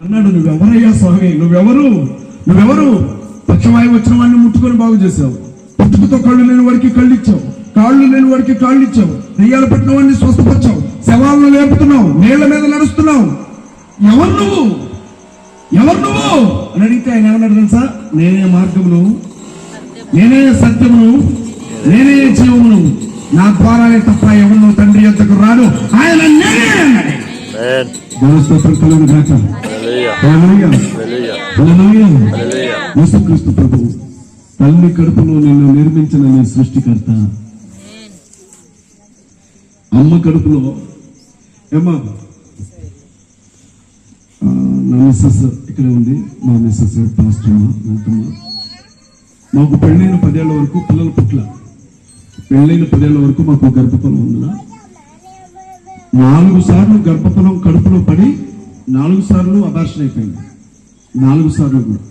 అన్నాడు నువ్వెవరయ్యా స్వామి? నువ్వెవరు? నువ్వెవరు? పక్షవాయువు వచ్చిన వాడిని ముట్టుకొని బాగు చేసావు పుట్టుకతో కళ్ళు లేని వాడికి కళ్ళు ఇచ్చావు కాళ్ళు లేని వాడికి కాళ్ళు ఇచ్చావు దెయ్యాలు పెట్టిన వాడిని స్వస్థపరిచావు. శవాలను లేపుతున్నావు. నీళ్ళ మీద నడుస్తున్నావు. ఎవరు నువ్వు? ఎవరు నువ్వు? అని అడిగితే ఆయన ఏమన్నాడు తెలుసా? నేనే మార్గమును. నేనే సత్యమును. నేనే జీవమును. నా ద్వారానే తప్ప ఎవరు తండ్రి ఎంతకు రాడు ఆయన నేనే అన్నాడు. యేసుక్రీస్తు ప్రభు తల్లి కడుపులో నిన్ను నిర్మించిన నీ సృష్టికర్త. అమ్మ కడుపులో ఏమా నా మిస్సెస్ ఇక్కడే ఉంది. మా మిస్సెస్ పాస్టర్ మాకు పెళ్ళైన పదేళ్ళ వరకు పిల్లల పుట్ల పెళ్ళైన పదేళ్ళ వరకు మాకు గర్భఫలం ఉందా? నాలుగు సార్లు గర్భఫలం కడుపులో పడి నాలుగు సార్లు అబార్షన్ అయిపోయింది. నాలుగు సార్లు కూడా.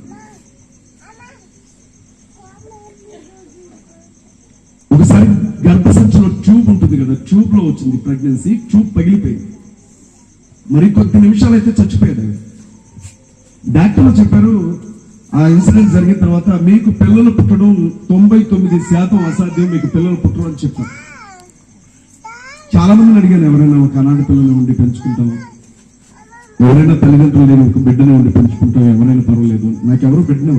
ఒకసారి గర్భసంచిలో ట్యూబ్ ఉంటుంది కదా ట్యూబ్లో వచ్చింది ప్రెగ్నెన్సీ ట్యూబ్ పగిలిపోయింది. మరి కొద్ది నిమిషాలు అయితే చచ్చిపోయాడు డాక్టర్లు చెప్పారు ఆ ఇన్సిడెంట్ జరిగిన తర్వాత మీకు పిల్లలు పుట్టడం తొంభై తొమ్మిది శాతం అసాధ్యం మీకు పిల్లలు పుట్టడం అని చెప్పారు. చాలా మందిని అడిగాను ఎవరైనా ఒక అనాథ పిల్లల్ని ఉండి పెంచుకుంటాం ఎవరైనా తల్లిదండ్రులు లేని ఒక బిడ్డని ఉండి పెంచుకుంటాం ఎవరైనా పర్వాలేదు. నాకెవరు బిడ్డనే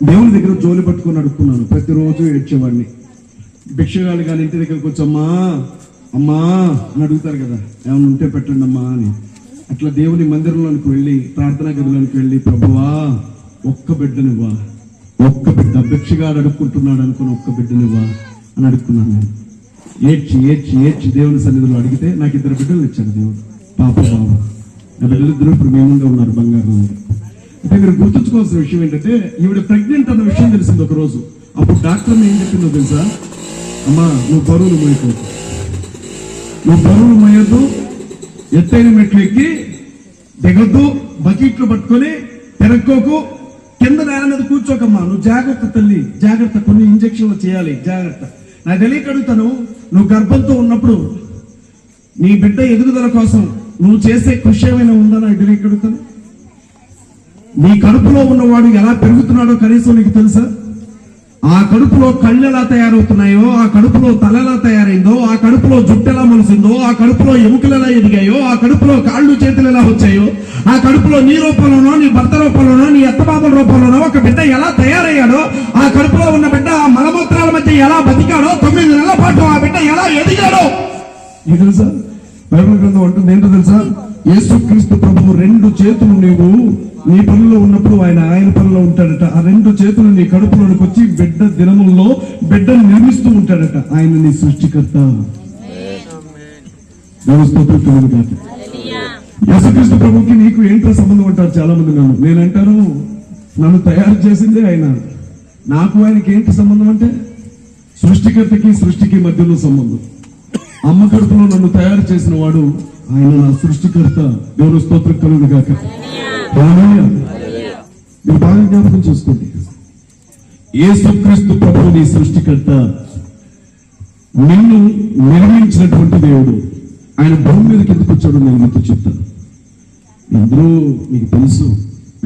దేవుని దగ్గర జోలి పట్టుకొని అడుక్కున్నాను ప్రతిరోజు ఏడ్చేవాడిని. భిక్షగాళ్ళు కానీ ఇంటి దగ్గరకు వచ్చమ్మా అమ్మా అని అడుగుతారు కదా. ఏమైనా ఉంటే పెట్టండి అమ్మా అని. అట్లా దేవుని మందిరంలోనికి వెళ్ళి ప్రార్థనా గదిలోనికి వెళ్ళి ప్రభువా ఒక్క బిడ్డనివ్వా ఒక్క బిడ్డ భిక్షగాడు అడుక్కుంటున్నాడు అనుకుని ఒక్క బిడ్డనివ్వా అని అడుక్కున్నాను నేను. ఏడ్చి ఏడ్చి ఏడ్చి దేవుని సన్నిధిలో అడిగితే నాకు ఇద్దరు బిడ్డలు ఇచ్చాడు దేవుడు. పాప బాబు నా బిడ్డలు ఇద్దరు ఇప్పుడు మేముగా ఉన్నారు బంగారం అంటే మీరు గుర్తుంచుకోవాల్సిన విషయం ఏంటంటే ఈవిడ ప్రెగ్నెంట్ అన్న విషయం తెలిసింది ఒక రోజు అప్పుడు డాక్టర్ ఏం చెప్పిందో తెలుసా? అమ్మా నువ్వు బరువులు మోయకూడదు నువ్వు బరువులు మోయొద్దు ఎత్తైన మెట్లు ఎక్కి దిగొద్దు బకెట్లు పట్టుకొని తిరక్కోకు కింద నేల మీద కూర్చోకమ్మా. నువ్వు జాగ్రత్త తల్లి జాగ్రత్త కొన్ని ఇంజక్షన్లు చేయాలి జాగ్రత్త. నాకు తెలియక అడుగుతాను నువ్వు గర్భంతో ఉన్నప్పుడు నీ బిడ్డ ఎదుగుదల కోసం నువ్వు చేసే కృషి ఏమైనా ఉందా నాకు తెలియక అడుగుతాను నీ కడుపులో ఉన్నవాడు ఎలా పెరుగుతున్నాడో కనీసం నీకు తెలుసా? ఆ కడుపులో కళ్ళు ఎలా తయారవుతున్నాయో ఆ కడుపులో తలలా తయారైందో ఆ కడుపులో జుట్టు ఎలా మొలిసిందో ఆ కడుపులో ఎముకలెలా ఎదిగాయో ఆ కడుపులో కాళ్ళు చేతులు ఎలా వచ్చాయో ఆ కడుపులో నీ రూపంలోనో నీ భర్త రూపంలోనో నీ అత్తబాబుల రూపంలోనో ఒక బిడ్డ ఎలా తయారయ్యాడో ఆ కడుపులో ఉన్న బిడ్డ ఆ మలమూత్రాల మధ్య ఎలా బతికాడో తొమ్మిది నెలల పాటు ఆ బిడ్డ ఎలా ఎదిగాడో. ఇది తెలుసా? బైబిల్ గ్రంథం అంటుంది ఏంటో తెలుసా? యేసుక్రీస్తు ప్రభు రెండు చేతులు నీవు నీ పనుల్లో ఉన్నప్పుడు ఆయన ఆయన పనిలో ఉంటాడట. ఆ రెండు చేతులు నీ కడుపులోనికి వచ్చి బిడ్డ దినముల్లో బిడ్డను నిర్మిస్తూ ఉంటాడట. ఆయన నీ సృష్టికర్త. యేసుక్రీస్తు ప్రభుకి నీకు ఏంటో సంబంధం అంటారు చాలా మంది నన్ను? నేనంటాను నన్ను తయారు చేసిందే ఆయన. నాకు ఆయనకి ఏంటి సంబంధం అంటే? సృష్టికర్తకి సృష్టికి మధ్యలో సంబంధం. అమ్మ కడుపులో నన్ను తయారు చేసిన వాడు ఆయన నా సృష్టికర్త. దేవుని స్తోత్రం కలుగును గాక. మీరు బాగా జ్ఞాపకం చేసుకోండి. ఏసుక్రీస్తు ప్రభు నీ సృష్టికర్త. నిన్ను నిర్మించినటువంటి దేవుడు. ఆయన భూమి మీదకి ఎందుకు వచ్చాడు నేను మీతో చెప్తాను. అందరూ మీకు తెలుసు.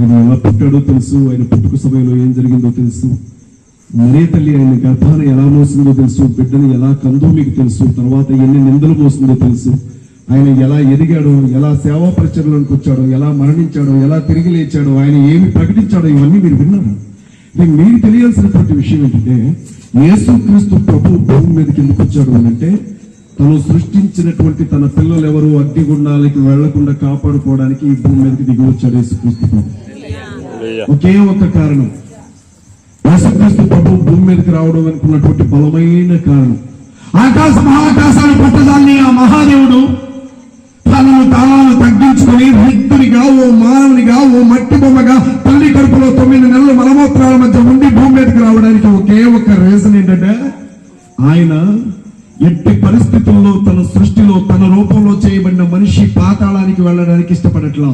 ఆయన ఎలా పుట్టాడో తెలుసు. ఆయన పుట్టుక సమయంలో ఏం జరిగిందో తెలుసు. మరే తల్లి ఆయన గర్భాన్ని ఎలా మోసిందో తెలుసు. బిడ్డని ఎలా కందో మీకు తెలుసు. తర్వాత ఎన్ని నిందలు మోసిందో తెలుసు. ఆయన ఎలా ఎదిగాడో ఎలా సేవా పరిచయంలోకి వచ్చాడో ఎలా మరణించాడో ఎలా తిరిగి లేచాడో ఆయన ఏమి ప్రకటించాడో ఇవన్నీ మీరు విన్నారు? ఇది మీకు తెలియాల్సినటువంటి విషయం ఏంటంటే యేసుక్రీస్తు ప్రభు భూమి మీదకి ఎందుకు వచ్చాడు అంటే తను సృష్టించినటువంటి తన పిల్లలు ఎవరు? అగ్నిగుండాలకి వెళ్ళకుండా కాపాడుకోవడానికి ఈ భూమి మీదకి దిగి వచ్చాడు యేసుక్రీస్తు ప్రభు. ఒకే ఒక్క కారణం. యేసుక్రీస్తు ప్రభు భూమి మీదకి రావడం అనుకున్నటువంటి బలమైన కారణం. ఆకాశ మహాకాశాన్ని పట్టదాన్ని ఆ మహాదేవుడు తనను తాను తగ్గించుకుని వ్యక్తునిగా ఓ మానవునిగా ఓ మట్టి బొమ్మగా తల్లి కడుపులో తొమ్మిది నెలలు మలమూత్రాల మధ్య ఉండి భూమి మీదకి రావడానికి ఒకే ఒక రీజన్ ఏంటంటే ఆయన ఎట్టి పరిస్థితుల్లో తన సృష్టిలో తన రూపంలో చేయబడిన మనిషి పాతాళానికి వెళ్ళడానికి ఇష్టపడట్లా.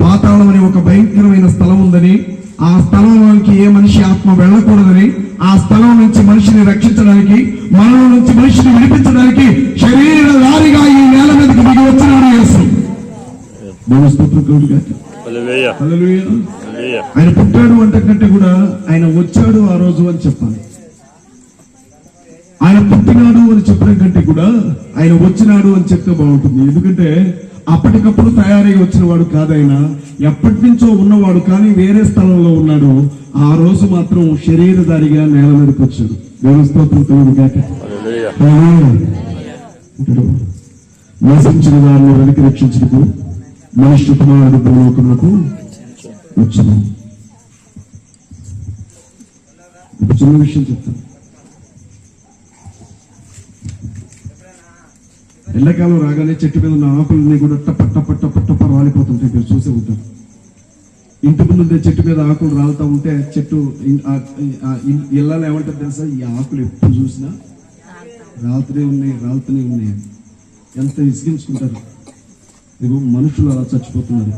పాతాళం అనే ఒక భయంకరమైన స్థలం ఉందని ఆ స్థలంలోకి ఏ మనిషి ఆత్మ వెళ్ళకూడదని ఆ స్థలం నుంచి మనిషిని రక్షించడానికి మరణం నుంచి మనిషిని విడిపించడానికి శరీర వారిగా ఈ నేల మీదకి దిగి వచ్చినాడు యేసు దేవుని స్తోత్రం ఆయన పుట్టాడు అంటే కంటే కూడా ఆయన వచ్చాడు ఆ రోజు అని చెప్పాలి. ఆయన పుట్టినాడు అని చెప్పడం కంటే కూడా ఆయన వచ్చినాడు అని చెప్తే బాగుంటుంది. ఎందుకంటే అప్పటికప్పుడు తయారై వచ్చిన వాడు కాదైనా ఎప్పటి నుంచో ఉన్నవాడు కానీ వేరే స్థలంలో ఉన్నాడు. ఆ రోజు మాత్రం శరీరధారిగా నేల మీదకి వచ్చాడు. దేవుని స్తోత్రం మోసించిన వారిని వెనక్కి రక్షించుటకు మనుష్య కుమారుడు భూలోకములకు వచ్చిన. ఒక చిన్న విషయం చెప్తాను. ఎండాకాలం రాగానే చెట్టు మీద ఉన్న ఆకులన్నీ కూడా టప్ప టప్ప టప్ప టప్ప రాలిపోతుంటాయి. మీరు చూసే ఉంటారు. ఇంటి ముందు ఉండే చెట్టు మీద ఆకులు రాలుతా ఉంటే చెట్టు ఇళ్ళలో ఏమంటారు తెలుసా? ఈ ఆకులు ఎప్పుడు చూసినా రాలుతూనే ఉన్నాయి రాలుతూనే ఉన్నాయి. ఎంత విసిగించుకుంటారు? ఇదిగో మనుషులు అలా చచ్చిపోతున్నారు.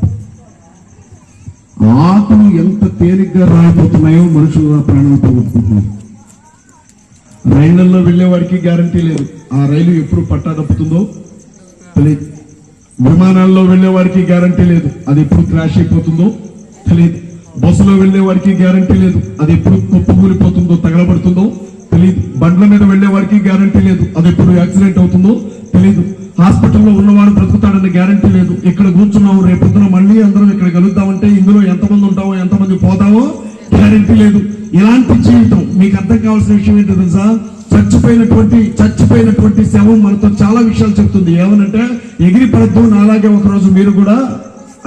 ఆకులు ఎంత తేలిగ్గా రాలిపోతున్నాయో మనుషులు ఆ ప్రాణాలు పోగొట్టుకుంటున్నారు. రైళ్ళలో వెళ్ళేవాడికి గ్యారంటీ లేదు. ఆ రైలు ఎప్పుడు పట్టా తప్పుతుందో తెలియదు. విమానాల్లో వెళ్ళేవాడికి గ్యారంటీ లేదు. అది ఎప్పుడు క్రాష్ అయిపోతుందో తెలియదు. బస్సులో వెళ్ళేవాడికి గ్యారంటీ లేదు. అది ఎప్పుడు కుప్పకూలిపోతుందో తగలబడుతుందో తెలియదు. బండ్ల మీద వెళ్ళేవాడికి గ్యారంటీ లేదు. అది ఎప్పుడు యాక్సిడెంట్ అవుతుందో తెలియదు. హాస్పిటల్లో ఉన్నవాడు బ్రతుకుతాడని గ్యారంటీ లేదు. ఇక్కడ కూర్చున్నావు రేపొద్దున మళ్ళీ అందరం ఇక్కడ కలుద్దామంటే ఇందులో ఎంతమంది ఉంటావో ఎంతమంది పోతావో గ్యారంటీ లేదు. ఇలాంటి జీవితం మీకు అర్థం కావాల్సిన విషయం ఏంటో తెలుసా? చచ్చిపోయినటువంటి చచ్చిపోయినటువంటి శవం మనతో చాలా విషయాలు చెప్తుంది. ఏమనంటే ఎగిరి పడద్దు నాలాగే ఒక రోజు మీరు కూడా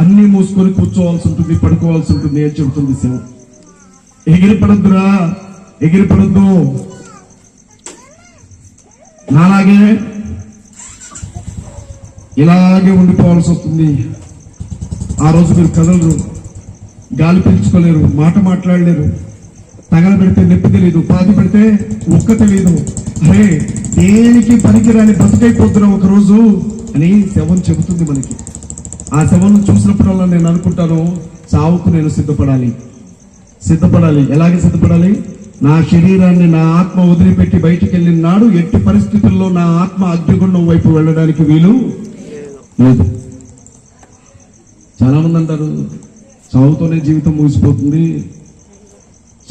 అన్ని మూసుకొని కూర్చోవాల్సి ఉంటుంది పడుకోవాల్సి ఉంటుంది అని చెబుతుంది శవం. ఎగిరి పడద్దురా ఎగిరి పడద్దు నాలాగే ఇలాగే ఉండిపోవాల్సి వస్తుంది. ఆ రోజు మీరు కదలరు గాలి పీల్చుకోలేరు మాట మాట్లాడలేరు తగలబెడితే నొప్పి తెలియదు పాతి పెడితే ఒక్క తెలియదు అరే దేనికి పనికిరాని బతుకైపోతున్నా ఒక రోజు అని శవం చెబుతుంది మనకి. ఆ శవం చూసినప్పుడల్లా నేను అనుకుంటాను చావుకు నేను సిద్ధపడాలి. సిద్ధపడాలి. ఎలాగే సిద్ధపడాలి? నా శరీరాన్ని నా ఆత్మ వదిలిపెట్టి బయటికి వెళ్ళిన నాడు ఎట్టి పరిస్థితుల్లో నా ఆత్మ అగ్నిగుండం వైపు వెళ్ళడానికి వీలు? లేదు. చాలా మంది అంటారు చావుతోనే జీవితం ముగిసిపోతుంది.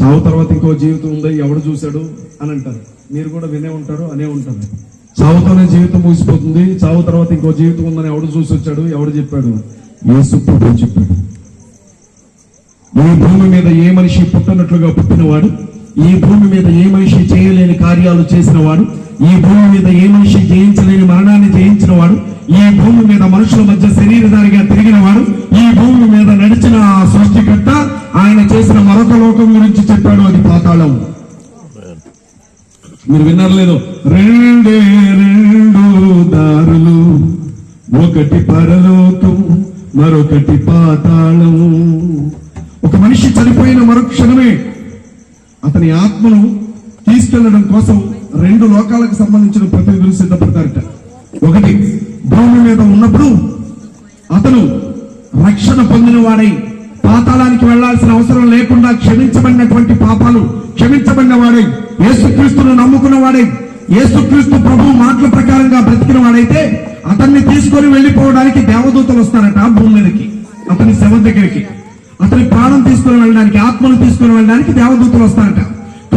చావు తర్వాత ఇంకో జీవితం ఉంది ఎవడు చూశాడు అని అంటారు. మీరు కూడా వినే ఉంటారు అనే ఉంటారు. చావుతోనే జీవితం ముగిసిపోతుంది చావు తర్వాత ఇంకో జీవితం ఉందని ఎవడు చూసి వచ్చాడు ఎవడు చెప్పాడు? యేసు ప్రభు చెప్పాడు. ఈ భూమి మీద ఏ మనిషి పుట్టినట్లుగా పుట్టినవాడు? ఈ భూమి మీద ఏ మనిషి చేయలేని కార్యాలు చేసిన వాడు ఈ భూమి మీద ఏ మనిషి జయించలేని మరణాన్ని జయించిన వాడు ఈ భూమి మీద మనుషుల మధ్య శరీరధారిగా తిరిగిన వాడు ఈ భూమి మీద నడిచిన సృష్టికర్త ఆయన చేసిన మరొక లోకం గురించి చెప్పాడు అది పాతాళం. మీరు విన్నారు లేదు? రెండే రెండు దారులు ఒకటి పరలోకం మరొకటి పాతాళం. ఒక మనిషి చనిపోయిన మరుక్షణమే అతని ఆత్మను తీసుకెళ్ళడం కోసం రెండు లోకాలకు సంబంధించిన ప్రతినిధులు సిద్ధపడతారట. ఒకటి భూమి మీద ఉన్నప్పుడు అతను రక్షణ పొందిన వాడై పాతాళానికి వెళ్ళాల్సిన అవసరం లేకుండా క్షమించబడినటువంటి పాపాలు క్షమించబడిన వాడై యేసుక్రీస్తును నమ్ముకున్న వాడై యేసుక్రీస్తు ప్రభు మాటల ప్రకారంగా బ్రతికిన వాడైతే అతన్ని తీసుకొని వెళ్ళిపోవడానికి దేవదూతలు వస్తారట భూమి మీదకి అతని శవం దగ్గరికి. అతని ప్రాణం తీసుకొని వెళ్ళడానికి ఆత్మను తీసుకొని వెళ్ళడానికి దేవదూతలు వస్తారట.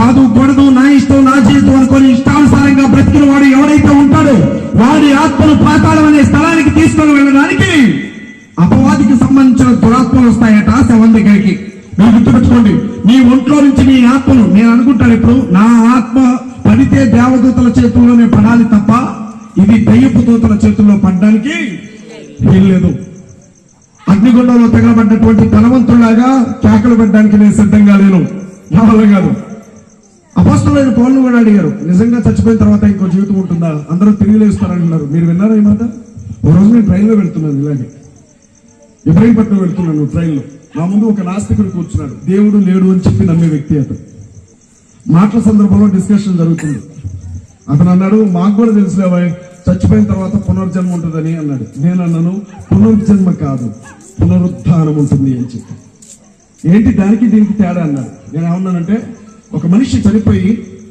కాదు నా ఇష్టం నా జీవితం అనుకొని ఇష్టానుసారంగా బ్రతికిన వాడు ఎవడైతే ఉంటాడో వాడి ఆత్మను పాతాళం అనే స్థలానికి తీసుకొని వెళ్ళడానికి అపవాదికి సంబంధించిన దురాత్మలు వస్తాయట శవం దగ్గరికి మీరు గుర్తుపెట్టుకోండి మీ ఒంట్లో నుంచి మీ ఆత్మను నేను అనుకుంటాను ఇప్పుడు నా ఆత్మ పడితే దేవదూతల చేతుల్లోనే పడాలి తప్ప ఇది దయ్యపు దూతల చేతుల్లో పడడానికి వీల్లేదు. అగ్నిగుండంలో తగలబడ్డటువంటి ధనవంతులాగా కేకలు పెట్టడానికి నేను సిద్ధంగా లేను. నా వల్ల కాదు అపోస్తులైన పౌరులు కూడా అడిగారు. నిజంగా చచ్చిపోయిన తర్వాత ఇంకో జీవితం ఉంటుందా? అందరూ తిరిగి లేస్తారంటున్నారు మీరు విన్నారా ఈ మాట? ఓ రోజు నేను ట్రైన్లో వెళ్తున్నాను ఇలాగే. ఇబ్రహీంపట్నం వెళ్తున్నాను ట్రైన్లో. నా ముందు ఒక నాస్తికుడు కూర్చున్నాడు. దేవుడు లేడు అని చెప్పి నమ్మే వ్యక్తి అతను. మాటల సందర్భంలో డిస్కషన్ జరుగుతుంది. అతను అన్నాడు మాకు కూడా తెలుసులేవా చచ్చిపోయిన తర్వాత పునర్జన్మ ఉంటుందని అన్నాడు. నేను అన్నాను పునర్జన్మ కాదు పునరుద్ధానం ఉంటుంది అని చెప్పి. ఏంటి దానికి దీనికి తేడా అన్నాడు. నేను ఏమన్నానంటే ఒక మనిషి చనిపోయి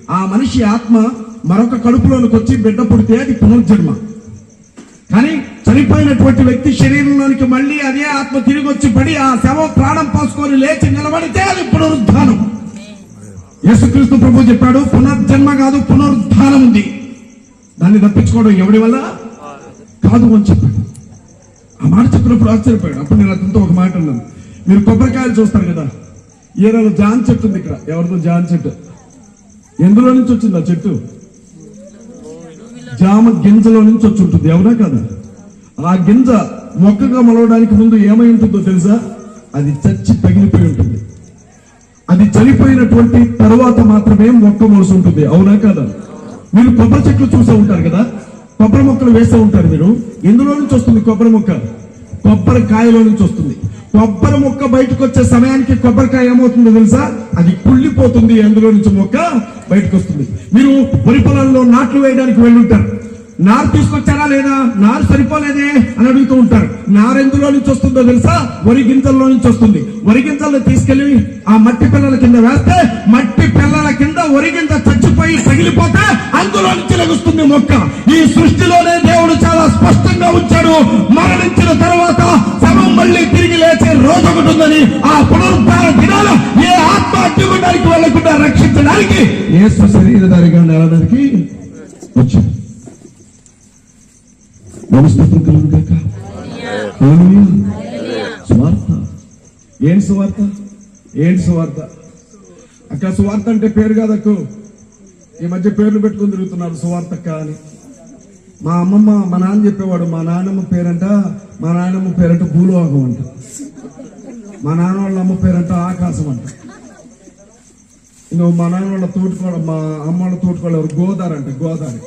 ఆ మనిషి ఆత్మ మరొక కడుపులోనికి వచ్చి బిడ్డ పుడితే అది పునర్జన్మ. కానీ చనిపోయినటువంటి వ్యక్తి శరీరంలోనికి మళ్ళీ అదే ఆత్మ తిరిగి వచ్చి పడి ఆ శవం ప్రాణం పోసుకొని లేచి నిలబడితే అది పునరుద్ధానం. యేసుక్రీస్తు ప్రభు చెప్పాడు పునర్జన్మ కాదు పునరుద్ధానం ఉంది. దాన్ని తప్పించుకోవడం ఎవడి వల్ల? కాదు అని చెప్పాడు. ఆ మాట చెప్పినప్పుడు ఆశ్చర్యపోయాడు. అప్పుడు నేను అతనితో ఒక మాట అన్నాను. మీరు కొబ్బరికాయలు చూస్తారు కదా ఈయన జాన్ చెట్టు ఉంది ఇక్కడ. ఎవరిదో జాన్ చెట్టు. ఎందులో నుంచి వచ్చింది ఆ చెట్టు? జామ గింజలో నుంచి వచ్చి ఉంటుంది. ఎవరా కదా. ఆ గింజ మొక్కగా మొలవడానికి ముందు ఏమై ఉంటుందో తెలుసా? అది చచ్చి పగిలిపోయి ఉంటుంది. అది చనిపోయినటువంటి తర్వాత మాత్రమే మొక్క మొలుసు ఉంటుంది. అవునా కదా? మీరు కొబ్బరి చెట్లు చూసే ఉంటారు కదా? కొబ్బరి మొక్కలు వేసే ఉంటారు మీరు. ఎందులో నుంచి వస్తుంది కొబ్బరి మొక్క? కొబ్బరి కాయలో నుంచి వస్తుంది. కొబ్బరి మొక్క బయటకు వచ్చే సమయానికి కొబ్బరికాయ ఏమవుతుందో తెలుసా? అది కుళ్ళిపోతుంది అందులో నుంచి మొక్క బయటకు వస్తుంది. మీరు వరి పొలాల్లో నాట్లు వేయడానికి వెళ్ళుంటారు. నారు తీసుకొచ్చారా లేదా? నారు సరిపోలేదే అని అడుగుతూ ఉంటారు. నారెందులో నుంచి వస్తుందో తెలుసా? వరి గింజల్లో నుంచి వస్తుంది. వరి గింజల్లో తీసుకెళ్ళి ఆ మట్టి పిల్లల కింద వేస్తే మట్టి పిల్లల కింద వరి గింజ చచ్చిపోయి తగిలిపోతే అందులో నుంచి లెగుస్తుంది మొక్క. ఈ సృష్టిలోనే దేవుడు చాలా స్పష్టంగా ఉంచాడు. మరణించిన తర్వాత శవం మళ్ళీ తిరిగి లేచే రోజు ఒకటి ఉందని ఆ పునరుద్ధార దినాల ఏ ఆత్మ అడ్డుకోవడానికి వెళ్ళకుండా రక్షించడానికి యేసు శరీరధారిగా నెలడానికి వచ్చాడు నమస్తత్వం కలుగు కాక సువార్త. ఏంటి సువార్త? ఏంటి సువార్త? అక్క సువార్త అంటే పేరు కాదక్కు ఈ మధ్య పేర్లు పెట్టుకుని తిరుగుతున్నారు సువార్త అని. మా అమ్మమ్మ మా నాన్న చెప్పేవాడు మా నాన్నమ్మ పేరంట మా నాన్నమ్మ పేరంట భూలోకం అంట. మా నాన్న వాళ్ళ అమ్మ పేరంట ఆకాశం అంట. ఇంకో మా నాన్న వాళ్ళ తోటికోడ మా అమ్మ వాళ్ళ తోటికోడ ఎవరు? గోదావరి అంట గోదావరి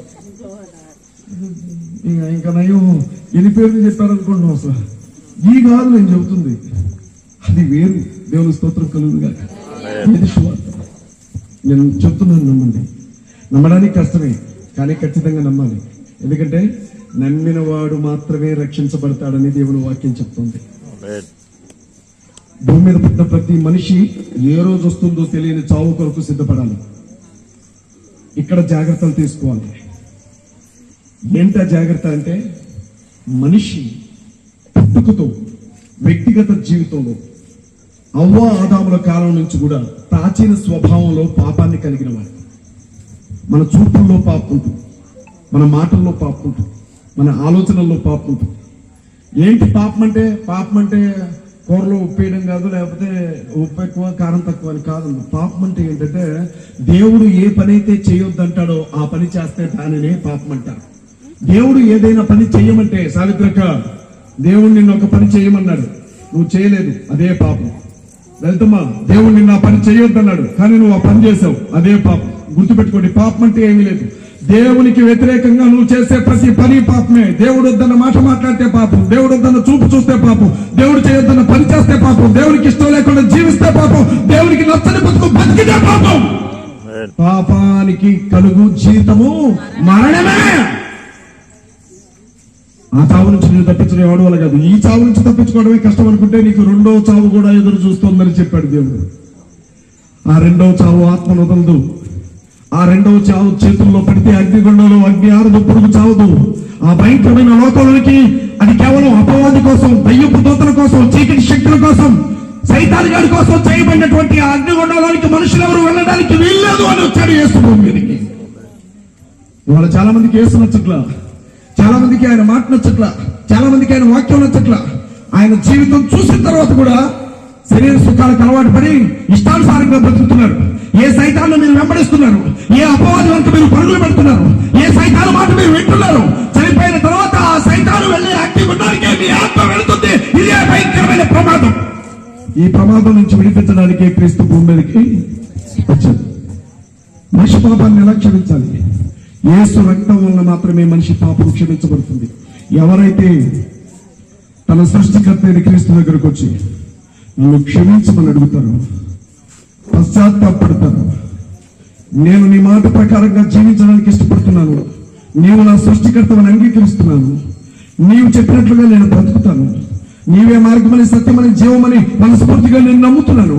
ఇంకా నయం. ఎన్ని పేర్లు చెప్పారనుకుంటున్నాం అసలు ఈ కాదు నేను చెబుతుంది. అది వేరు. దేవుని స్తోత్రం ఇది సువార్త నేను చెప్తున్నాను నమ్మండి. నమ్మడానికి కష్టమే కానీ ఖచ్చితంగా నమ్మాలి. ఎందుకంటే నమ్మిన వాడు మాత్రమే రక్షించబడతాడని దేవుని వాక్యం చెప్తుంది. భూమి మీద పుట్టిన ప్రతి మనిషి ఏ రోజు వస్తుందో తెలియని చావు కొరకు సిద్ధపడాలి. ఇక్కడ జాగ్రత్తలు తీసుకోవాలి. ఏంటా జాగ్రత్త అంటే మనిషి పుట్టుకతో వ్యక్తిగత జీవితంలో అవ్వ ఆదాముల కాలం నుంచి కూడా ప్రాచీన స్వభావంలో పాపాన్ని కలిగిన వాడు. మన చూపుల్లో పాపం ఉంటుంది మన మాటల్లో పాపం ఉంటుంది మన ఆలోచనల్లో పాపం ఉంటుంది ఏంటి పాపం అంటే పాపం అంటే కూరలో ఉప్పేయడం కాదు లేకపోతే ఉప్పు ఎక్కువ కారం తక్కువ అని కాదు. పాపం అంటే ఏంటంటే దేవుడు ఏ పని అయితే చేయొద్దంటాడో ఆ పని చేస్తే దానినే పాపం అంటారు దేవుడు ఏదైనా పని చెయ్యమంటే సావిత్రక దేవుడు నిన్ను ఒక పని చేయమన్నాడు. నువ్వు చేయలేదు అదే పాపం. లలితమ్మ దేవుడు నిన్న ఆ పని చేయొద్దన్నాడు కానీ నువ్వు ఆ పని చేసావు అదే పాపం. గుర్తుపెట్టుకోండి పాపం అంటే ఏమీ లేదు. దేవునికి వ్యతిరేకంగా నువ్వు చేసే ప్రతి పని పాపమే. దేవుడు వద్దన్న మాట మాట్లాడితే పాపం. దేవుడు వద్దన్న చూపు చూస్తే పాపం. దేవుడు చేయొద్దన్న పని చేస్తే పాపం. దేవునికి ఇష్టం లేకుండా జీవిస్తే పాపం. దేవునికి నచ్చని బతుకు బతికితే పాపం. పాపానికి కలుగు జీతము మరణమే. ఆ చావు నుంచి నేను తప్పించుకునేవాడు ఎవడు కాదు. ఈ చావు నుంచి తప్పించుకోవడమే కష్టం అనుకుంటే నీకు రెండో చావు కూడా ఎదురు చూస్తోందని చెప్పాడు దేవుడు. ఆ రెండవ చావు ఆత్మను వదలదు ఆ రెండవ చావు చేతుల్లో పడితే అగ్నిగుండంలో అగ్ని ఆరదు పురుగు చావదు. ఆ భయంకరమైన లోకంలోకి అది కేవలం అపవాది కోసం దయ్యపు దూతల కోసం చీకటి శక్తుల కోసం సైతాన్ గారి కోసం చేయబడినటువంటి ఆ అగ్నిగుండంలోనికి మనుషులు ఎవరు వెళ్ళడానికి వీల్లేదు అని వచ్చాడు యేసు భూమి మీదకి. ఇవాళ చాలా మందికి యేసు నచ్చట్లా. చాలా మందికి ఆయన మాట నచ్చట్ల. చాలా మందికి ఆయన వాక్యం నచ్చట్ల. ఆయన జీవితం చూసిన తర్వాత కూడా శరీర సుఖాలకు అలవాటు పడి ఇష్టానుసారంగా బ్రతుకుతున్నారు. ఏ సైతాన్ని మీరు వెంబడిస్తున్నారు? ఏ అపవాదం వరకు మీరు పరుగులు పెడుతున్నారు? ఏ సైతాను మాట మీరు వింటున్నారు? చనిపోయిన తర్వాత ఆ సైతాను వెళ్ళే యాక్టివ్ ఉండడానికి మీ ఆత్మ వెళుతుంది. ఇదే భయంకరమైన ప్రమాదం. ఈ ప్రమాదం నుంచి విడిపించడానికి క్రీస్తు భూమి మీదకి వచ్చింది మనిషి పాపాన్ని ఎలా క్షమించాలి? యేసు రక్తం వలన మాత్రమే మనిషి పాపం క్షమించబడుతుంది. ఎవరైతే తన సృష్టికర్త అయిన క్రీస్తు దగ్గరకు వచ్చి నన్ను క్షమించమని అడుగుతారు పశ్చాత్తాపడతారు నేను నీ మాట ప్రకారంగా జీవించడానికి ఇష్టపడుతున్నాను నీవు నా సృష్టికర్తవని అంగీకరిస్తున్నాను నీవు చెప్పినట్లుగా నేను బ్రతుకుతాను నీవే మార్గమని సత్యమని జీవమని మనస్ఫూర్తిగా నేను నమ్ముతున్నాను.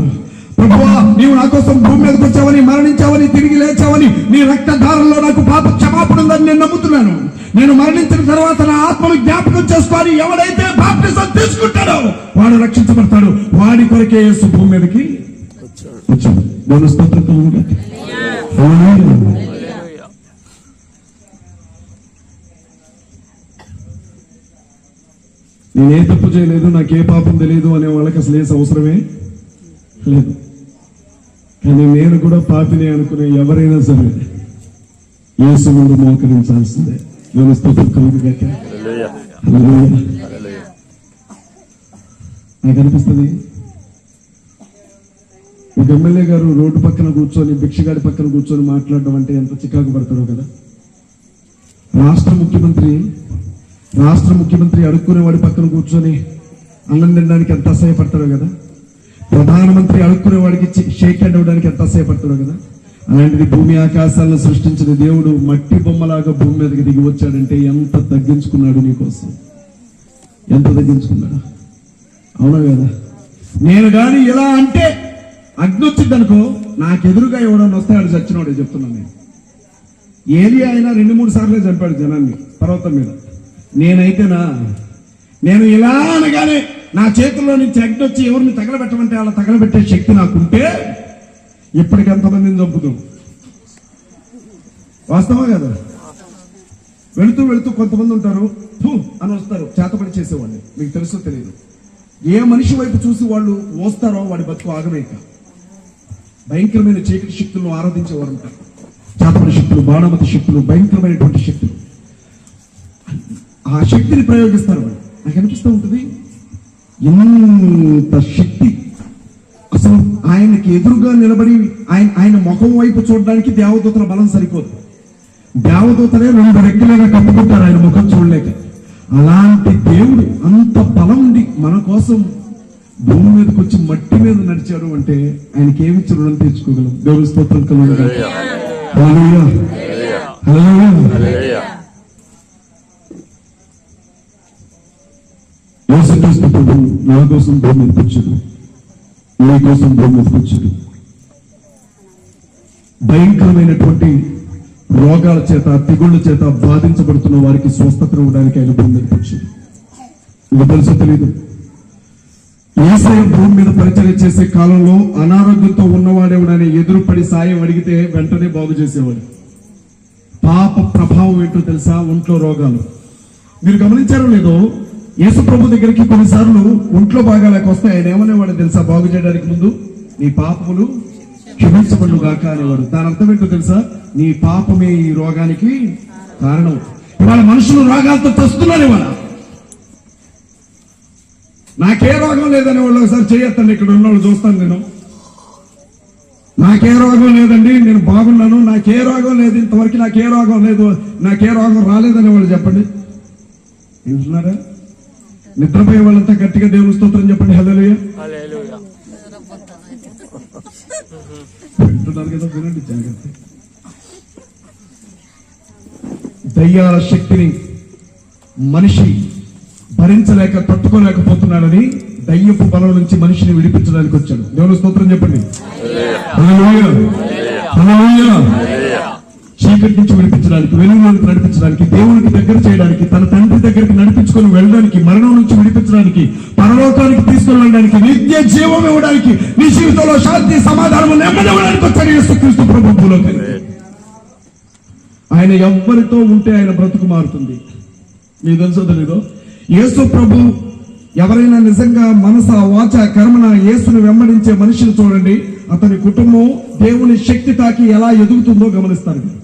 ప్రభువా నీవు నా కోసం భూమి మీదకి వచ్చావని మరణించావని తిరిగి లేచావని నీ రక్తధారంలో నాకు పాప క్షమాపణ ఉందని నేను నమ్ముతున్నాను. నేను మరణించిన తర్వాత నా ఆత్మను జ్ఞాపకం చేసుకొని ఎవడైతే బాప్టిజం తీసుకుంటాడో వాడు రక్షించబడతాడు. వాడి కొరకే యేసు భూమి మీదకి వచ్చాడు. స్తోత్రం ఏ తప్పు చేయలేదు నాకు ఏ పాపం తెలియదు అనే వాళ్ళకి అసలు ఏ అవసరమే లేదు. కానీ నేను కూడా పాపిని అనుకునే ఎవరైనా సరే యేసు ముందు మోకరించాల్సిందే. నాకు అనిపిస్తుంది ఒక ఎమ్మెల్యే గారు రోడ్డు పక్కన కూర్చొని భిక్షగాడి పక్కన కూర్చొని మాట్లాడడం అంటే ఎంత చికాకు పడతాడో కదా. రాష్ట్ర ముఖ్యమంత్రి రాష్ట్ర ముఖ్యమంత్రి అడుక్కునే వాడి పక్కన కూర్చొని అన్నం తినడానికి ఎంత అసహ్యపడతాడో కదా. ప్రధానమంత్రి అడుక్కునే వాడికి షేక్ హ్యాండ్ ఇవ్వడానికి ఎంత అసహ్యపడతాడో కదా? అలాంటిది భూమి ఆకాశాలను సృష్టించిన దేవుడు మట్టి బొమ్మలాగా భూమి మీదకి దిగి వచ్చాడంటే ఎంత తగ్గించుకున్నాడు నీకోసం? ఎంత తగ్గించుకున్నాడు? అవునా కదా? నేను కానీ ఇలా అంటే అగ్ని వచ్చింది అనుకో నాకు ఎదురుగా ఎవడన్నా ఆడు చచ్చినోడే చెప్తున్నాను నేను. ఏలియా అయినా రెండు మూడు సార్లే చంపాడు జనాన్ని పర్వతం మీద. నేనైతేనా? నేను ఇలా అనగానే నా చేతుల్లో నుంచి అగ్ని వచ్చి ఎవరిని తగలబెట్టమంటే అలా తగలబెట్టే శక్తి నాకుంటే ఇప్పటికి ఎంతమందిని చంపుతాం? వాస్తవా కదా? వెళుతూ వెళుతూ కొంతమంది ఉంటారు. అని వస్తారు. చేతపడి చేసేవాడిని. మీకు తెలుసో తెలియదు ఏ మనిషి వైపు చూసి వాళ్ళు మోస్తారో వాడి బతుకు ఆగమేక భయంకరమైన చీకటి శక్తులను ఆరాధించేవారు ఉంటారు చేతపడి శక్తులు బాణమతి శక్తులు భయంకరమైనటువంటి శక్తులు. ఆ శక్తిని ప్రయోగిస్తారు వాళ్ళు. నాకు అనిపిస్తూ ఉంటుంది ఇంత శక్తి. అసలు ఆయనకి ఎదురుగా నిలబడి ఆయన ఆయన ముఖం వైపు చూడడానికి దేవదూతల బలం సరిపోదు. దేవదూతలే రెండు రెక్కలుగా కప్పుకుంటారు ఆయన ముఖం చూడలేక. అలాంటి దేవుడు అంత బలం ఉండి మన కోసం భూమి మీదకి వచ్చి మట్టి మీద నడిచాడు అంటే ఆయనకి ఏమి రుణం తీర్చుకోగలం? దేవుడి స్తోత్రం కలుగుగా యేసుక్రీస్తు ప్రభు నా కోసం భూమి మీదకి వచ్చాడు నీ కోసం భూమి మీదకి వచ్చాడు భయంకరమైనటువంటి రోగాల చేత తెగుళ్ళ చేత బాధించబడుతున్న వారికి స్వస్థత ఇవ్వడానికి ఆయన భూమి మీదకి వచ్చాడు ఇది తెలుసు తెలియదు ఏసయ భూమి మీద పరిచయం చేసే కాలంలో అనారోగ్యంతో ఉన్నవాడేవాడని ఎదురుపడి సాయం అడిగితే వెంటనే బాగు చేసేవాడు. పాప ప్రభావం ఏంటో తెలుసా? ఒంట్లో రోగాలు. మీరు గమనించారో లేదో? యేసు ప్రభు దగ్గరికి కొన్నిసార్లు ఒంట్లో భాగాలకు వస్తే ఆయన ఏమనేవాడు తెలుసా? బాగు చేయడానికి ముందు నీ పాపములు క్షమించబడు గాక అనేవాడు. దాని అర్థం ఏంటో తెలుసా? నీ పాపమే ఈ రోగానికి కారణం. ఇవాళ మనుషులు రోగాలతో తస్తున్నారు ఇవాళ. నాకే రోగం లేదని వాళ్ళు ఒకసారి చేయొద్దండి. ఇక్కడ ఉన్నవాళ్ళు చూస్తాను నేను. నాకే రోగం లేదండి. నేను బాగున్నాను. నాకే రోగం లేదు. ఇంతవరకు నాకే రోగం లేదు. నాకే రోగం రాలేదని వాళ్ళు చెప్పండి వింటున్నారా? నిద్రపోయే వాళ్ళంతా గట్టిగా దేవుని స్తోత్రం చెప్పండి. హల్లెలూయా. వింటున్నారు కదా వినండి జాగ్రత్త. దయ్యాల శక్తిని మనిషి భరించలేక తట్టుకోలేకపోతున్నాడని దయ్యపు బలం నుంచి మనిషిని విడిపించడానికి వచ్చాడు దేవుని స్తోత్రం చెప్పండి. చీకటి నుంచి విడిపించడానికి వెలుగులోకి నడిపించడానికి దేవునికి దగ్గర చేయడానికి తన తండ్రి దగ్గరికి నడిపించుకొని వెళ్ళడానికి మరణం నుంచి విడిపించడానికి పరలోకానికి తీసుకొని వెళ్ళడానికి నిత్య జీవం ఇవ్వడానికి నీ జీవితంలో శాంతి సమాధానం నెమ్మది ఇవ్వడానికి వచ్చాడు యేసుక్రీస్తు ప్రభుత్వంలో ఆయన ఎవ్వరితో ఉంటే ఆయన బ్రతుకు మారుతుంది. మీకు తెలుసో తెలీదో? యేసు ప్రభు ఎవరైనా నిజంగా మనస వాచ కర్మన యేసును వెంబడించే మనిషిని చూడండి. అతని కుటుంబం దేవుని శక్తి తాకి ఎలా ఎదుగుతుందో గమనిస్తారు మీరు.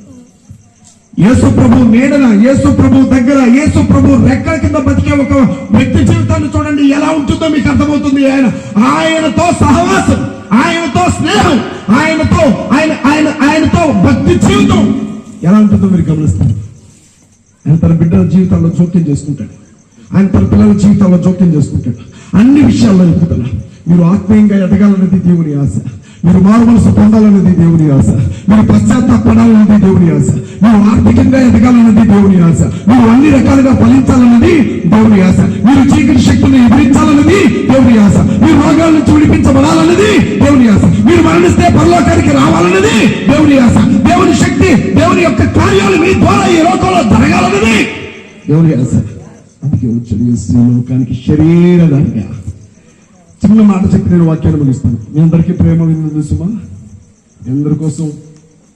యేసు ప్రభు మేడన యేసు ప్రభు దగ్గర యేసు ప్రభు రెక్కల కింద బతికే ఒక వ్యక్తి జీవితాన్ని చూడండి ఎలా ఉంటుందో మీకు అర్థమవుతుంది. ఆయన ఆయనతో సహవాసం ఆయనతో స్నేహం ఆయనతో ఆయన ఆయన ఆయనతో భక్తి జీవితం. ఎలా ఉంటుందో మీరు గమనిస్తారు. ఆయన తన బిడ్డల జీవితాల్లో జోక్యం చేసుకుంటాడు. ఆయన తన పిల్లల జీవితాల్లో జోక్యం చేసుకుంటాడు. అన్ని విషయాల్లో ఎదుగుదల మీరు ఆత్మీయంగా ఎదగాలన్నది దేవుని ఆశ. మీరు మారుమనసు పొందాలన్నది దేవుని ఆశ. మీరు పశ్చాత్తాపడాలన్నది దేవుని ఆశ. మీరు ఆర్థికంగా ఎదగాలన్నది దేవుని ఆశ. మీరు అన్ని రకాలుగా ఫలించాలన్నది దేవుని ఆశ. మీరు చీకటి శక్తులను ఎదిరించాలన్నది దేవుని ఆశ. మీరు రోగాల నుంచి విడిపించబడాలన్నది దేవుని ఆశ. మీరు మరణిస్తే పరలోకానికి రావాలన్నది దేవుని ఆశ. దేవుని శక్తి దేవుని యొక్క కార్యాలు మీ ద్వారా ఈ లోకంలో జరగాలన్నది ఎవరు ఆశ. అందుకే వచ్చాడు లోకానికి శరీరధారిగా. చిన్న మాట చెప్పి నేను వాక్యాన్ని ముగిస్తాను. మీ అందరికీ ప్రేమ విందు సుమా? అందరి కోసం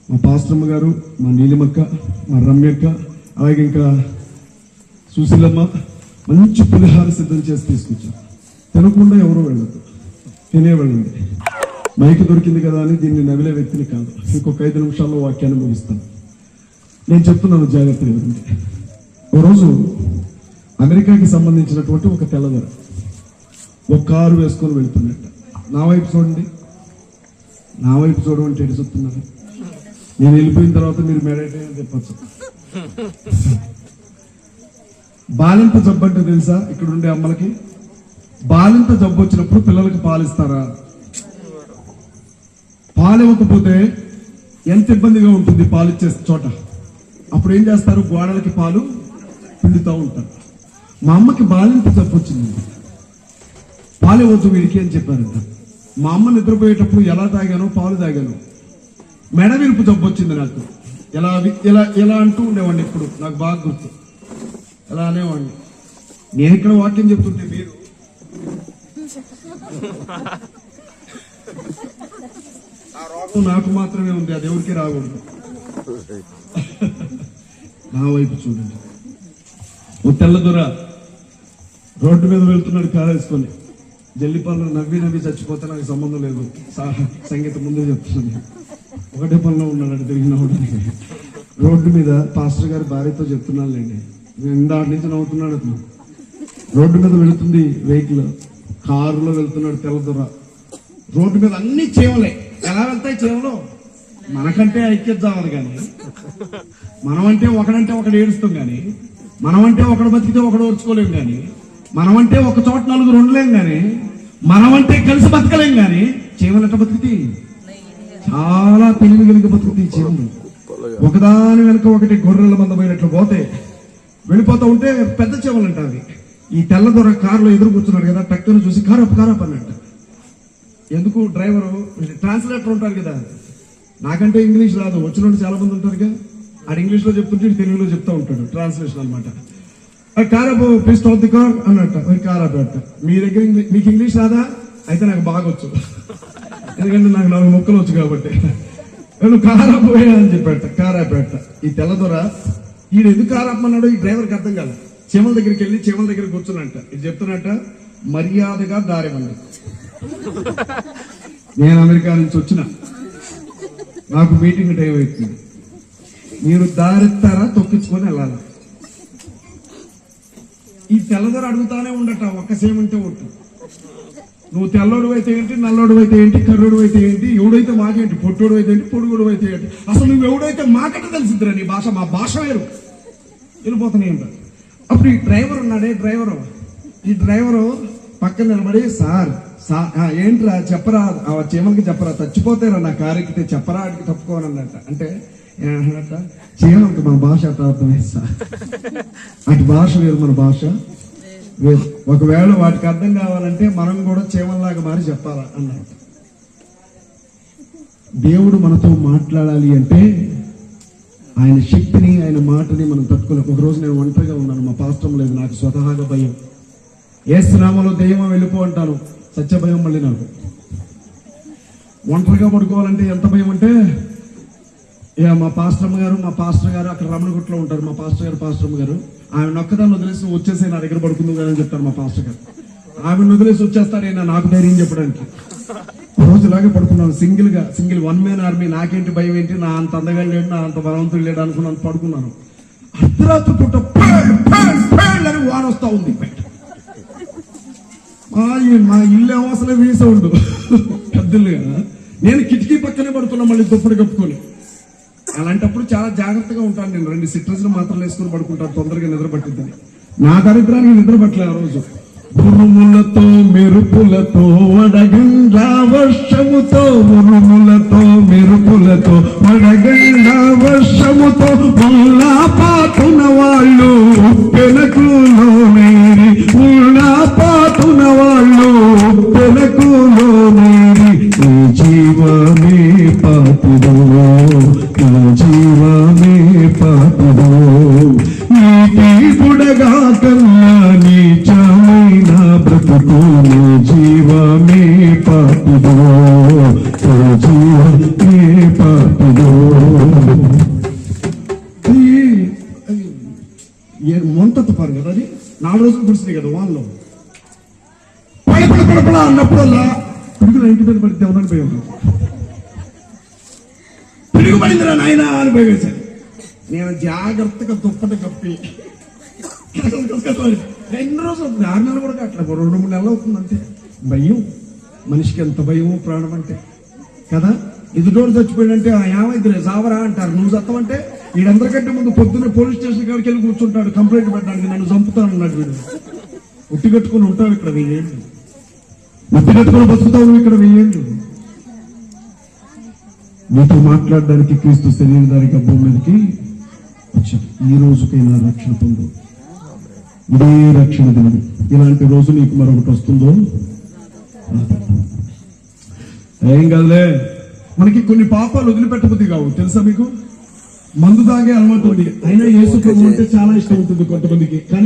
మా పాస్టమ్మ గారు మా నీలిమక్క మా రమ్యక్క అలాగే ఇంకా సుశీలమ్మ మంచి పులిహార సిద్ధం చేసి తీసుకొచ్చారు తినకుండా ఎవరో వెళ్ళదు తినే వెళ్ళండి. మైక్ దొరికింది కదా అని దీన్ని నవిలే వ్యక్తిని కాదు. ఇంకొక ఐదు నిమిషాల్లో వాక్యాన్ని ముగిస్తాను. నేను చెప్తున్నాను జాగ్రత్తగా వినండి. ఓ రోజు అమెరికాకి సంబంధించినటువంటి ఒక తెల్లదొర ఒక కారు వేసుకొని వెళ్తున్నట్ట. నా వైపు చూడండి. నా వైపు చూడమంటే ఎటు చెప్తున్నారు? నేను వెళ్ళిపోయిన తర్వాత మీరు మెడేటే అని చెప్పచ్చు. బాలింత జబ్బు అంటే తెలుసా? ఇక్కడ ఉండే అమ్మలకి? బాలింత జబ్బు వచ్చినప్పుడు పిల్లలకి పాలిస్తారా పాలు ఇవ్వకపోతే ఎంత ఇబ్బందిగా ఉంటుంది పాలు ఇచ్చే చోట? అప్పుడు ఏం చేస్తారు? గోడలకి పాలు పిండుతూ ఉంటారు. మా అమ్మకి బాలింత జబ్బు వచ్చింది. పాలు ఇవ్వద్దు వీడికి అని చెప్పారు మా అమ్మ నిద్రపోయేటప్పుడు ఎలా తాగానో పాలు తాగాను. మెడ విరుపు జబ్బు వచ్చింది నాకు. ఎలా ఇలా ఎలా ఎలా అంటూ ఉండేవాడిని ఇప్పుడు. నాకు బాగా గుర్తు. ఇలా అనేవాడిని. నేను ఇక్కడ వాక్యం చెప్తుంటే మీరు ఆ రోగం నాకు మాత్రమే ఉంది అది ఎవరికి రాకూడదు. నా వైపు చూడండి. ఓ తెల్లదొర రోడ్డు మీద వెళ్తున్నాడు కాలేసుకొని జల్లిపాలను నవ్వి నవ్వి చచ్చిపోతే నాకు సంబంధం లేదు. సంగీతం ముందే చెప్తున్నాను. ఒకటే పనిలో ఉన్నాడు తిరిగిన రోడ్డు మీద పాస్టర్ గారి భార్యతో చెప్తున్నానులేండి ఇందాటి నుంచి నవ్వుతున్నాడు అతను. రోడ్డు మీద వెళుతుంది వెహికల్. కారులో వెళ్తున్నాడు తెల్లదొర. రోడ్డు మీద అన్ని చేవలే ఎలా వెళ్తాయి చేవలు మనకంటే ఐక్యత చావాలి కానీ. మనమంటే ఒకడంటే ఒకడు ఏడుస్తాం కానీ. మనమంటే ఒకడు బతికితే ఒకడు ఓర్చుకోలేం కానీ. మనమంటే ఒక చోట నలుగురు ఉండలేం కానీ. మనమంటే కలిసి బతకలేం కానీ. చీమలు ఎట్ట బతికితే? చాలా తెలివి కలిగి బతుకుతాయి చీమలు ఒకదాని వెనుక ఒకటి గొర్రెల మందమైనట్లు పోతే వెళ్ళిపోతూ ఉంటే పెద్ద చీమలు అంట అవి ఈ తెల్ల దొర కారులో ఎదురు కూర్చున్నాడు కదా టక్కును చూసి కారప్ కారప్ అన్నట్టు ఎందుకు డ్రైవరు? ట్రాన్స్లేటర్ ఉంటారు కదా. నాకంటే ఇంగ్లీష్ రాదు. వచ్చిన చాలా మంది ఉంటారుగా. ఆడు ఇంగ్లీష్లో చెప్తుంటే తెలుగులో చెప్తా ఉంటాడు. ట్రాన్స్లేషన్ అనమాట కార్ అబో ప్లీజ్ స్టాప్ ది కార్ అన్నట్ట. కార్ మీ దగ్గర మీకు ఇంగ్లీష్ రాదా? అయితే నాకు బాగా ఎందుకంటే నాకు నాలుగు మొక్కలు వచ్చు కాబట్టి. నేను కార్ అని చెప్పాట కార్ ఆపేట ఈ తెల్లదొర ఈడు ఎందుకు కార్ ఈ డ్రైవర్కి అర్థం కాదు. చీమల దగ్గరికి వెళ్ళి చీమల దగ్గర కూర్చున్నట్ట ఇది చెప్తున్నట్ట మర్యాదగా దారివ్వండి నేను అమెరికా నుంచి వచ్చిన నాకు మీటింగ్ టైం అవుతుంది మీరు దారిస్తారా తొక్కించుకొని వెళ్ళాలి. ఈ తెల్లదొర అడుగుతానే ఉండట ఒక్క సేమంటే ఉంటుంది నువ్వు తెల్లోడు అయితే ఏంటి నల్లోడు అయితే ఏంటి కర్రోడు అయితే ఏంటి ఎవడైతే మాకేంటి పొట్టోడు అయితే ఏంటి పొడుగుడు అయితే ఏంటి అసలు నువ్వు ఎవడైతే మాకట తెలిసిద్దిరా నీ భాష మా భాష వేరు. వెళ్ళిపోతున్నాయి అంట అప్పుడు ఈ డ్రైవర్ ఉన్నాడే డ్రైవరు? ఈ డ్రైవరు పక్కన నిలబడి సార్ సార్ ఏంట్రా చెప్పరా ఆ చీమలకి చెప్పరా చచ్చిపోతారా నా కారు ఎక్కితే చెప్పరా అడిగి తప్పుకోవాలన్నట అంటే చీమలకి మా భాష అర్థమైంది సార్. అటు భాష వేరు మన భాష. ఒకవేళ వాటికి అర్థం కావాలంటే మనం కూడా చీమల్లాగా మారి చెప్పాలా అన్నారు దేవుడు మనతో మాట్లాడాలి అంటే ఆయన శక్తిని ఆయన మాటని మనం తట్టుకోలేము ఒక రోజు నేను ఒంటరిగా ఉన్నాను. మా పాస్టం లేదు నాకు స్వతహాగా భయం. ఏ స్నామంలో దెయ్యం వెళ్ళిపో అంటాను. సత్య భయం మళ్ళీ నాకు. ఒంటరిగా పడుకోవాలంటే ఎంత భయం అంటే ఇక మా పాస్టమ్ గారు మా పాస్టర్ గారు అక్కడ రమణగుట్లో ఉంటారు. మా పాస్టర్ గారు పాస్టమ్ గారు. ఆమె నొక్కదాన్ని వదిలేసి వచ్చేసి నా దగ్గర పడుకుంది కదా అని చెప్తారు మా పాస్టర్ గారు. ఆమెను వదిలేసి వచ్చేస్తాడైనా నాకు ధైర్యం చెప్పడానికి. ఒక రోజు ఇలాగే పడుకున్నాను సింగిల్గా సింగిల్ వన్ మ్యాన్ ఆర్మీ నాకేంటి భయం ఏంటి? నా అంత అందగా లేడు నా అంత బలవంతుడు లేడు అనుకున్నాను పడుకున్నాను. అర్ధరాత్రి పూట అని వాన వస్తా ఉంది. బయట మా ఇల్లు ఏమో అసలు ఉండు. సౌండ్ పెద్దలు నేను కిటికీ పక్కనే పడుతున్నా మళ్ళీ దుప్పటి కప్పుకొని. అలాంటప్పుడు చాలా జాగ్రత్తగా ఉంటాను నేను. రెండు సిట్రస్లు మాత్రం వేసుకుని పడుకుంటాను. తొందరగా నిద్ర పట్టిద్దని. నా దరిద్రానికి నిద్ర పట్టలే ఆ రోజు. ఉరుములతో మెరుపులతో వడగండ్ల వర్షముతో ఉరుములతో మెరుపులతో వడగండ్ల వర్షముతో ఉల్లా పాతున వాళ్ళు నేను జాగ్రత్తగా దుప్పటి కప్పి రెండు రోజులు ఆరు నెలలు కూడా అట్లా రెండు మూడు నెలలు అవుతుంది అంతే భయం మనిషికి ఎంత భయం ప్రాణం అంటే కదా ఎదుటోడు చచ్చిపోయాడంటే ఆ ఏమైందిలే సావరా అంటారు నువ్వు చత్తమంటే వీడందరికంటే ముందు పొద్దున్న పోలీస్ స్టేషన్ కాడికి వెళ్ళి కూర్చుంటాడు కంప్లైంట్ పెట్టడానికి నన్ను చంపుతానన్నాడు వీడు ఉట్టి కట్టుకుని ఉంటావు ఇక్కడ వెయ్యేళ్ళు ఉట్టి కట్టుకుని బతుకుతావు ఇక్కడ వెయ్యేళ్ళు నీతో మాట్లాడడానికి క్రీస్తు శరీరధారిగా భూమి మీదకి వచ్చాడు ఈ రోజుకైనా రక్షణ పొందు. ఇదే రక్షణ దినం. ఇలాంటి రోజు నీకు మరొకటి వస్తుందో? ఏం కదలే. మనకి కొన్ని పాపాలు వదిలిపెట్టబుద్ది కావు. తెలుసా మీకు? మందు తాగే అలవాటు ఉంది. అయినా యేసు అంటే చాలా ఇష్టం ఉంటుంది కొంతమందికి. కానీ